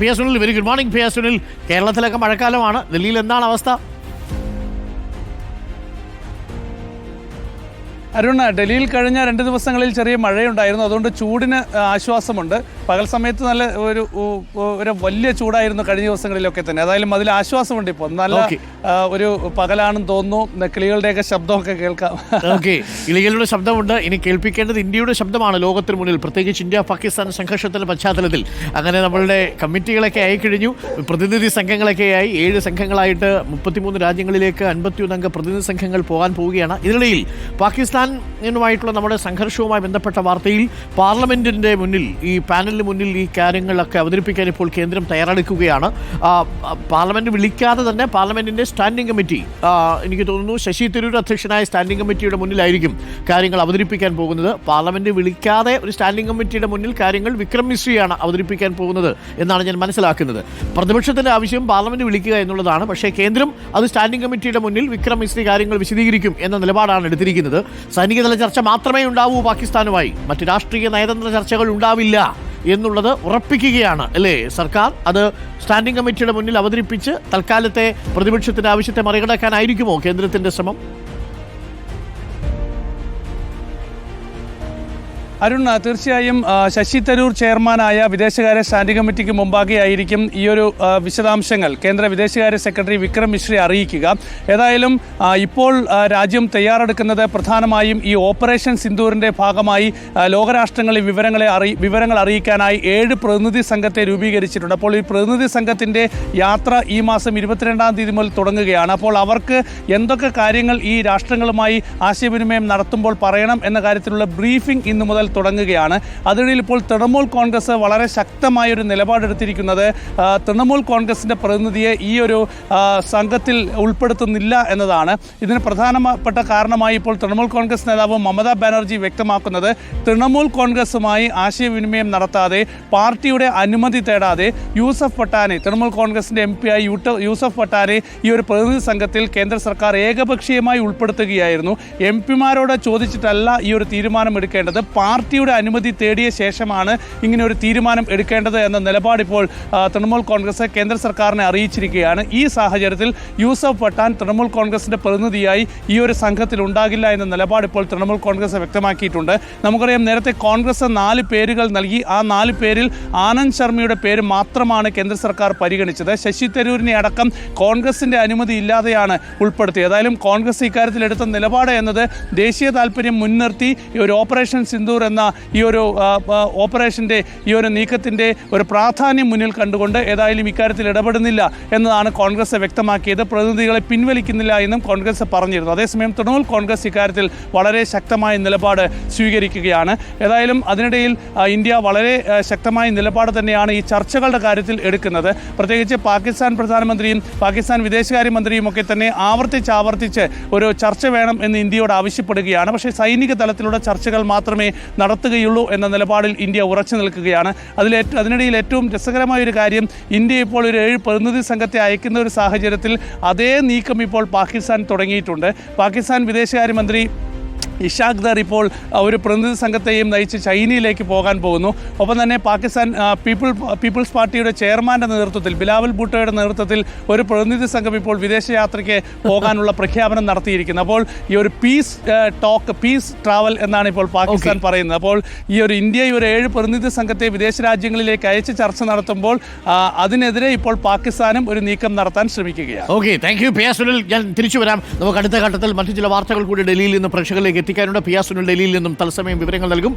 P S Sunil very good morning P S Sunil. കേരളത്തിലൊക്കെ മഴക്കാലമാണ്. ഡൽഹിയിൽ എന്താണ് അവസ്ഥ? അരുൺ ഡൽഹിയിൽ കഴിഞ്ഞ രണ്ട് ദിവസങ്ങളിൽ ചെറിയ മഴയുണ്ടായിരുന്നു. അതുകൊണ്ട് ചൂടിന് ആശ്വാസമുണ്ട്. പകൽ സമയത്ത് നല്ല ഒരു ഒരു വലിയ ചൂടായിരുന്നു കഴിഞ്ഞ ദിവസങ്ങളിലൊക്കെ തന്നെ. അതായാലും അതിൽ ആശ്വാസമുണ്ട് ഇപ്പോൾ നല്ല ഒരു പകലാണെന്ന് തോന്നുന്നു. കിളികളുടെയൊക്കെ ശബ്ദമൊക്കെ കേൾക്കാം. ഓക്കെ. കിളികളുടെ ശബ്ദമുണ്ട്. ഇനി കേൾപ്പിക്കേണ്ടത് ഇന്ത്യയുടെ ശബ്ദമാണ് ലോകത്തിന് മുന്നിൽ. പ്രത്യേകിച്ച് ഇന്ത്യ പാകിസ്ഥാൻ സംഘർഷത്തിന്റെ പശ്ചാത്തലത്തിൽ. അങ്ങനെ നമ്മളുടെ കമ്മിറ്റികളൊക്കെ ആയി കഴിഞ്ഞു. പ്രതിനിധി സംഘങ്ങളൊക്കെ ആയി. ഏഴ് സംഘങ്ങളായിട്ട് മുപ്പത്തിമൂന്ന് രാജ്യങ്ങളിലേക്ക് അൻപത്തിയൊന്നംഗ അംഗ പ്രതിനിധി സംഘങ്ങൾ പോകാൻ പോവുകയാണ്. ഇതിനിടയിൽ പാകിസ്ഥാനുമായിട്ടുള്ള നമ്മുടെ സംഘർഷവുമായി ബന്ധപ്പെട്ട വാർത്തയിൽ പാർലമെന്റിന്റെ മുന്നിൽ ഈ പാനലിന് മുന്നിൽ ഈ കാര്യങ്ങളൊക്കെ അവതരിപ്പിക്കാൻ ഇപ്പോൾ കേന്ദ്രം തയ്യാറെടുക്കുകയാണ്. പാർലമെന്റ് വിളിക്കാതെ തന്നെ പാർലമെന്റിന്റെ സ്റ്റാൻഡിംഗ് കമ്മിറ്റി എനിക്ക് തോന്നുന്നു ശശി തരൂർ അധ്യക്ഷനായ സ്റ്റാൻഡിംഗ് കമ്മിറ്റിയുടെ മുന്നിലായിരിക്കും കാര്യങ്ങൾ അവതരിപ്പിക്കാൻ പോകുന്നത്. പാർലമെന്റ് വിളിക്കാതെ ഒരു സ്റ്റാൻഡിംഗ് കമ്മിറ്റിയുടെ മുന്നിൽ കാര്യങ്ങൾ വിക്രം മിശ്രിയാണ് അവതരിപ്പിക്കാൻ പോകുന്നത് എന്നാണ് ഞാൻ മനസ്സിലാക്കുന്നത്. പ്രതിപക്ഷത്തിന്റെ ആവശ്യം പാർലമെന്റ് വിളിക്കുക എന്നുള്ളതാണ്. പക്ഷേ കേന്ദ്രം അത് സ്റ്റാൻഡിംഗ് കമ്മിറ്റിയുടെ മുന്നിൽ വിക്രം മിശ്രി കാര്യങ്ങൾ വിശദീകരിക്കും എന്ന നിലപാടാണ് എടുത്തിരിക്കുന്നത്. സൈനികതല ചർച്ച മാത്രമേ ഉണ്ടാവൂ പാകിസ്ഥാനുമായി. മറ്റ് രാഷ്ട്രീയ നയതന്ത്ര ചർച്ചകൾ ഉണ്ടാവില്ല എന്നുള്ളത് ഉറപ്പിക്കുകയാണ് അല്ലേ? സർക്കാർ അത് സ്റ്റാൻഡിംഗ് കമ്മിറ്റിയുടെ മുന്നിൽ അവതരിപ്പിച്ച് തൽക്കാലത്തെ പ്രതിപക്ഷത്തിന്റെ ആവശ്യത്തെ മറികടക്കാനായിരിക്കുമോ കേന്ദ്രത്തിന്റെ ശ്രമം? അരുൺ തീർച്ചയായും ശശി തരൂർ ചെയർമാനായ വിദേശകാര്യ സ്റ്റാൻഡിംഗ് കമ്മിറ്റിക്ക് മുമ്പാകെയായിരിക്കും ഈ ഒരു വിശദാംശങ്ങൾ കേന്ദ്ര വിദേശകാര്യ സെക്രട്ടറി വിക്രം മിശ്രി അറിയിക്കുക. ഏതായാലും ഇപ്പോൾ രാജ്യം തയ്യാറെടുക്കുന്നത് പ്രധാനമായും ഈ ഓപ്പറേഷൻ സിന്ദൂറിന്റെ ഭാഗമായി ലോകരാഷ്ട്രങ്ങളിൽ വിവരങ്ങളെ അറി വിവരങ്ങൾ അറിയിക്കാനായി ഏഴ് പ്രതിനിധി സംഘത്തെ രൂപീകരിച്ചിട്ടുണ്ട്. അപ്പോൾ ഈ പ്രതിനിധി സംഘത്തിന്റെ യാത്ര ഈ മാസം ഇരുപത്തിരണ്ടാം തീയതി മുതൽ തുടങ്ങുകയാണ്. അപ്പോൾ അവർക്ക് എന്തൊക്കെ കാര്യങ്ങൾ ഈ രാഷ്ട്രങ്ങളുമായി ആശയവിനിമയം നടത്തുമ്പോൾ പറയണം എന്ന കാര്യത്തിലുള്ള ബ്രീഫിംഗ് ഇന്നു മുതൽ തുടങ്ങുകയാണ്. അതിനിടയിൽ ഇപ്പോൾ തൃണമൂൽ കോൺഗ്രസ് വളരെ ശക്തമായ ഒരു നിലപാടെടുത്തിരിക്കുന്നത് തൃണമൂൽ കോൺഗ്രസിന്റെ പ്രതിനിധിയെ ഈ ഒരു സംഘത്തിൽ ഉൾപ്പെടുത്തുന്നില്ല എന്നതാണ്. ഇതിന് പ്രധാനപ്പെട്ട കാരണമായി ഇപ്പോൾ തൃണമൂൽ കോൺഗ്രസ് നേതാവ് മമതാ ബാനർജി വ്യക്തമാക്കുന്നത് തൃണമൂൽ കോൺഗ്രസുമായി ആശയവിനിമയം നടത്താതെ പാർട്ടിയുടെ അനുമതി തേടാതെ യൂസഫ് പട്ടാനെ തൃണമൂൽ കോൺഗ്രസിന്റെ എം പി ആയി യൂസഫ് പട്ടാനെ ഈ ഒരു പ്രതിനിധി സംഘത്തിൽ കേന്ദ്ര സർക്കാർ ഏകപക്ഷീയമായി ഉൾപ്പെടുത്തുകയായിരുന്നു. എം പിമാരോട് ചോദിച്ചിട്ടല്ല ഈ ഒരു തീരുമാനം എടുക്കേണ്ടത് പാർട്ടിയുടെ അനുമതി തേടിയ ശേഷമാണ് ഇങ്ങനെ ഒരു തീരുമാനം എടുക്കേണ്ടത് എന്ന നിലപാട് ഇപ്പോൾ തൃണമൂൽ കോൺഗ്രസ് കേന്ദ്ര സർക്കാരിനെ അറിയിച്ചിരിക്കുകയാണ്. ഈ സാഹചര്യത്തിൽ യൂസഫ് പട്ടാൻ തൃണമൂൽ കോൺഗ്രസിന്റെ പ്രതിനിധിയായി ഈ ഒരു സംഘത്തിൽ ഉണ്ടാകില്ല എന്ന നിലപാട് ഇപ്പോൾ തൃണമൂൽ കോൺഗ്രസ് വ്യക്തമാക്കിയിട്ടുണ്ട്. നമുക്കറിയാം നേരത്തെ കോൺഗ്രസ് നാല് പേരുകൾ നൽകി. ആ നാല് പേരിൽ ആനന്ദ് ശർമ്മയുടെ പേര് മാത്രമാണ് കേന്ദ്ര സർക്കാർ പരിഗണിച്ചത്. ശശി തരൂരിനെ അടക്കം കോൺഗ്രസിന്റെ അനുമതി ഇല്ലാതെയാണ് ഉൾപ്പെടുത്തിയത്. ഏതായാലും കോൺഗ്രസ് ഇക്കാര്യത്തിൽ എടുത്ത നിലപാട് എന്നത് ദേശീയ താല്പര്യം മുൻനിർത്തി ഒരു ഓപ്പറേഷൻ സിന്ദൂർ എന്ന ഈ ഒരു ഓപ്പറേഷന്റെ ഈ ഒരു നീക്കത്തിന്റെ ഒരു പ്രാധാന്യം മുന്നിൽ കണ്ടുകൊണ്ട് ഏതായാലും ഇക്കാര്യത്തിൽ ഇടപെടുന്നില്ല എന്നതാണ് കോൺഗ്രസ് വ്യക്തമാക്കിയത്. പ്രതിനിധികളെ പിൻവലിക്കുന്നില്ല എന്നും കോൺഗ്രസ് പറഞ്ഞിരുന്നു. അതേസമയം തൃണമൂൽ കോൺഗ്രസ് ഇക്കാര്യത്തിൽ വളരെ ശക്തമായ നിലപാട് സ്വീകരിക്കുകയാണ്. ഏതായാലും അതിനിടയിൽ ഇന്ത്യ വളരെ ശക്തമായ നിലപാട് തന്നെയാണ് ഈ ചർച്ചകളുടെ കാര്യത്തിൽ എടുക്കുന്നത്. പ്രത്യേകിച്ച് പാകിസ്ഥാൻ പ്രധാനമന്ത്രിയും പാകിസ്ഥാൻ വിദേശകാര്യമന്ത്രിയും ഒക്കെ തന്നെ ആവർത്തിച്ച് ആവർത്തിച്ച് ഒരു ചർച്ച വേണം എന്ന് ഇന്ത്യയോട് ആവശ്യപ്പെടുകയാണ്. പക്ഷേ സൈനിക തലത്തിലുള്ള ചർച്ചകൾ മാത്രമേ നടത്തുകയുള്ളൂ എന്ന നിലപാടിൽ ഇന്ത്യ ഉറച്ചു നിൽക്കുകയാണ്. അതിൽ അതിനിടയിൽ ഏറ്റവും രസകരമായ ഒരു കാര്യം ഇന്ത്യ ഇപ്പോൾ ഒരു ഏഴ് പ്രതിനിധി സംഘത്തെ അയക്കുന്ന ഒരു സാഹചര്യത്തിൽ അതേ നീക്കം ഇപ്പോൾ പാകിസ്ഥാൻ തുടങ്ങിയിട്ടുണ്ട്. പാകിസ്ഥാൻ വിദേശകാര്യമന്ത്രി ഇഷാഖ് ദർ ഇപ്പോൾ ഒരു പ്രതിനിധി സംഘത്തെയും നയിച്ച് ചൈനയിലേക്ക് പോകാൻ പോകുന്നു. ഒപ്പം തന്നെ പാകിസ്ഥാൻ പീപ്പിൾ പീപ്പിൾസ് പാർട്ടിയുടെ ചെയർമാന്റെ നേതൃത്വത്തിൽ ബിലാവൽ ഭൂട്ടോയുടെ നേതൃത്വത്തിൽ ഒരു പ്രതിനിധി സംഘം ഇപ്പോൾ വിദേശയാത്രയ്ക്ക് പോകാനുള്ള പ്രഖ്യാപനം നടത്തിയിരിക്കുന്നു. അപ്പോൾ ഈ ഒരു പീസ് ടോക്ക് പീസ് ട്രാവൽ എന്നാണ് ഇപ്പോൾ പാകിസ്ഥാൻ പറയുന്നത്. അപ്പോൾ ഈ ഒരു ഇന്ത്യ ഈ ഒരു ഏഴ് പ്രതിനിധി സംഘത്തെ വിദേശ രാജ്യങ്ങളിലേക്ക് അയച്ച് ചർച്ച നടത്തുമ്പോൾ അതിനെതിരെ ഇപ്പോൾ പാകിസ്ഥാനും ഒരു നീക്കം നടത്താൻ ശ്രമിക്കുകയാണ്. Okay thank you P S Sunil ഞാൻ തിരിച്ചു വരാം. നമുക്ക് അടുത്ത ഘട്ടത്തിൽ മറ്റു ചില വാർത്തകൾ കൂടി ഡൽഹിയിൽ നിന്ന് പ്രേക്ഷകരിലേക്ക് എത്തിക്കാനുണ്ട് പി ഡൽഹിയിൽ നിന്നും തത്സമയം വിവരങ്ങൾ നൽകും.